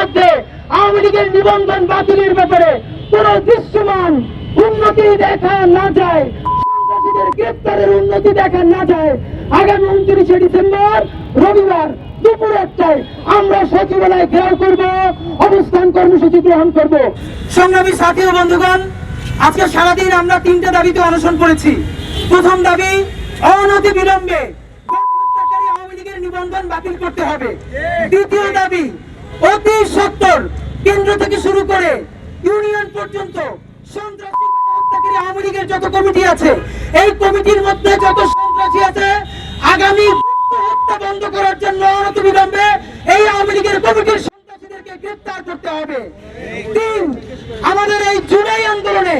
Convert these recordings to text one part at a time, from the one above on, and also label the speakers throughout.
Speaker 1: মধ্যে আওয়ামী লীগের নিবন্ধন বাতিলের ব্যাপারে কোন দৃশ্যমান উন্নতি দেখা না যায় সন্ত্রাসীদের গ্রেপ্তারের উন্নতি দেখা না যায়। আগামী উনত্রিশে ডিসেম্বর রবিবার দুপুর একটায় আমরা সচিবালয় ঘেরাও করব অবস্থান কর্মসূচি গ্রহণ করব। সংগ্রামী সাথী ও বন্ধুগণ আজকে সারাদিন আমরা তিনটা দাবিতে অনশন করেছি। প্রথম দাবি অনতি বিলম্বে আওয়ামী লীগের নিবন্ধন বাতিল করতে হবে। দ্বিতীয় দাবি অতি সত্তর কেন্দ্র থেকে শুরু করে ইউনিয়ন পর্যন্ত আমাদের এই জুলাই আন্দোলনে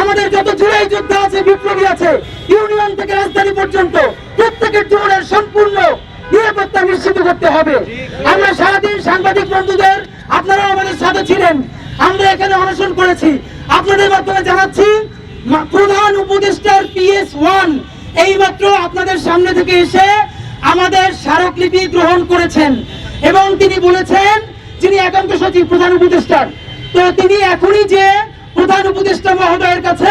Speaker 1: আমাদের যত জুলাই যোদ্ধা আছে, বিপ্লবী আছে, ইউনিয়ন থেকে রাজধানী পর্যন্ত প্রত্যেকের জীবনের সম্পূর্ণ নিরাপত্তা নিশ্চিত করতে হবে। আমরা সাংবাদিক বন্ধুদের আপনারা আমাদের সাথে ছিলেন। আমরা এখানে অনশন করেছি। আপনাদের মাধ্যমে জানাচ্ছি প্রধান উপদেষ্টার পিএস ওয়ান এইমাত্র আপনাদের সামনে থেকে এসে আমাদের স্মারকলিপি গ্রহণ করেছেন। এবং তিনি বলেছেন, যিনি একান্ত সচিব, প্রধান উপদেষ্টার, তো তিনি এখনই যে প্রধান উপদেষ্টা মহোদয়ের কাছে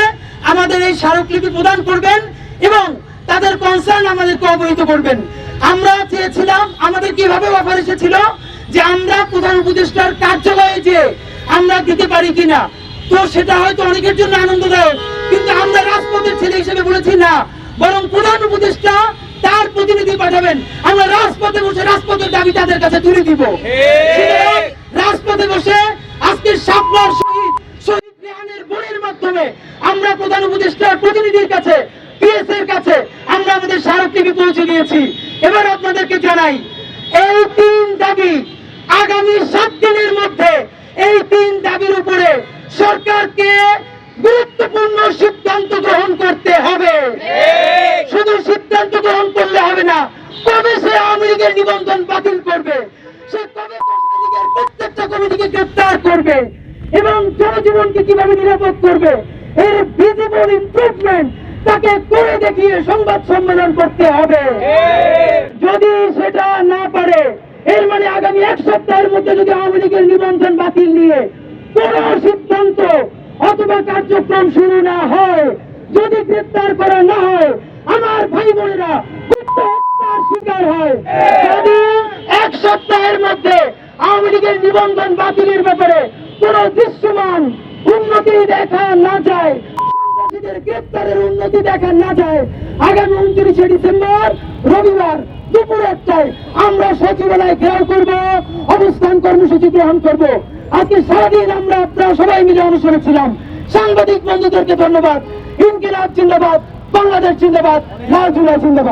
Speaker 1: আমাদের এই স্মারকলিপি প্রদান করবেন এবং তাদের কনসার্ন আমাদেরকে অবহিত করবেন। আমরা চেয়েছিলাম, আমাদের কীভাবে অফার এসেছিল যে আমরা প্রধান উপদেষ্টার কার্যালয়ে যে আমরা দিতে পারি কিনা তো সেটা হয়তো অনেকের জন্য আনন্দদায়ক কিন্তু আমরা রাজপথের ছেলে হিসেবে বলেছি না বরং প্রধান উপদেষ্টা তার প্রতিনিধি পাঠাবেন। আমরা রাজপথে বসে রাজপথের দাবি তাদের কাছে তুলে দিব। রাজপথে বসে আজকে সাপলার শহীদ শহীদ রেহানের বোনের মাধ্যমে আমরা প্রধান উপদেষ্টার প্রতিনিধির কাছে পিএস এর কাছে আমরা আমাদের স্মারকলিপি পৌঁছে দিয়েছি। এবার আপনাদেরকে জানাই এই তিন দাবি আগামী সাত দিনের মধ্যে এই তিন দাবির উপরে সরকারকে গুরুত্বপূর্ণ সিদ্ধান্ত গ্রহণ করতে হবে শুধু সিদ্ধান্ত গ্রহণ করলে হবে না কবে সে আওয়ামী লীগের নিবন্ধন বাতিল করবে। সে কবে প্রত্যেকটা কমিটিকে গ্রেপ্তার করবে এবং জনজীবনকে কীভাবে নিরাপদ করবে, এর ভিজিবল ইমপ্রুভমেন্ট তাকে করে দেখিয়ে সংবাদ সম্মেলন করতে হবে। যদি সেটা না পারে, এর মানে আগামী এক সপ্তাহের মধ্যে যদি আওয়ামী লীগের নিবন্ধন বাতিল নিয়ে কোন সিদ্ধান্ত অথবা কার্যক্রম শুরু না হয়, যদি গ্রেপ্তার করা না হয়, আমার ভাই বোনেরা শিকার হয়। যদি এক সপ্তাহের মধ্যে আওয়ামী লীগের নিবন্ধন বাতিলের ব্যাপারে কোন দৃশ্যমান উন্নতি দেখা না যায় গ্রেপ্তারের উন্নতি দেখা না যায়, আগামী উনত্রিশে ডিসেম্বর রবিবার দুপুর একটায় আমরা সচিবালয় ঘেরাও করব, অবস্থান কর্মসূচি গ্রহণ করব। আজকে সারাদিন আমরা আপনারা সবাই মিলে অনুসরণে ছিলাম। সাংবাদিক বন্ধুদেরকে ধন্যবাদ। ইনকিলাব জিন্দাবাদ, বাংলাদেশ জিন্দাবাদ, লাল জিন্দাবাদ।